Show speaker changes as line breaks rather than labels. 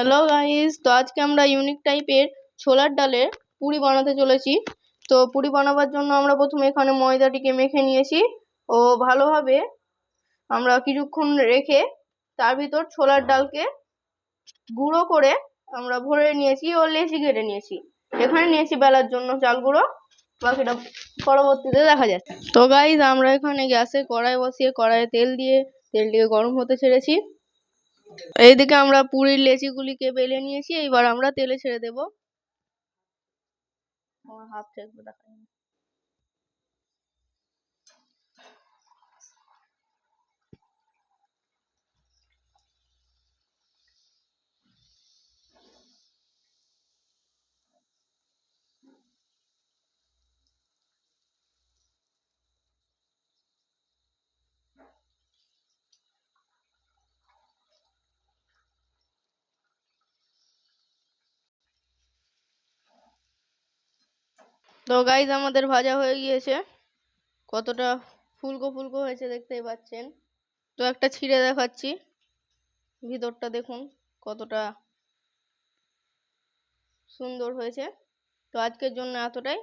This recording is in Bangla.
হ্যালো গাইস তো আজকে আমরা ইউনিক টাইপের ছোলার ডালের পুরি বানাতে চলেছি। তো পুরি বানাবার জন্য আমরা প্রথমে এখানে ময়দাটিকে মেখে নিয়েছি। ও ভালোভাবে আমরা কিছুক্ষণ রেখে তার ভিতর ছোলার ডালকে গুঁড়ো করে আমরা ভরে নিয়েছি ও লেচি কেটে নিয়েছি। এখানে নিয়েছি বেলার জন্য চাল গুঁড়ো। বাকিটা পরবর্তীতে দেখা যাচ্ছে তো গাইজ আমরা এখানে গ্যাসে কড়াই বসিয়ে কড়াইয়ে তেল দিয়ে তেলটিকে গরম হতে ছেড়েছি। এইদিকে আমরা পুরীর লেচিগুলিকে বেলে নিয়েছি, এইবার আমরা তেলে ছেড়ে দেব। আমার হাত থেকে দেখা তো গাইজ আমাদের ভাজা হয়ে গিয়েছে। কতটা ফুলকো ফুলকো হয়েছে দেখতেই পাচ্ছেন। তো একটা ছিঁড়ে দেখাচ্ছি। ভিতরটা দেখুন, কতটা সুন্দর হয়েছে। তো আজকের জন্য এতটাই।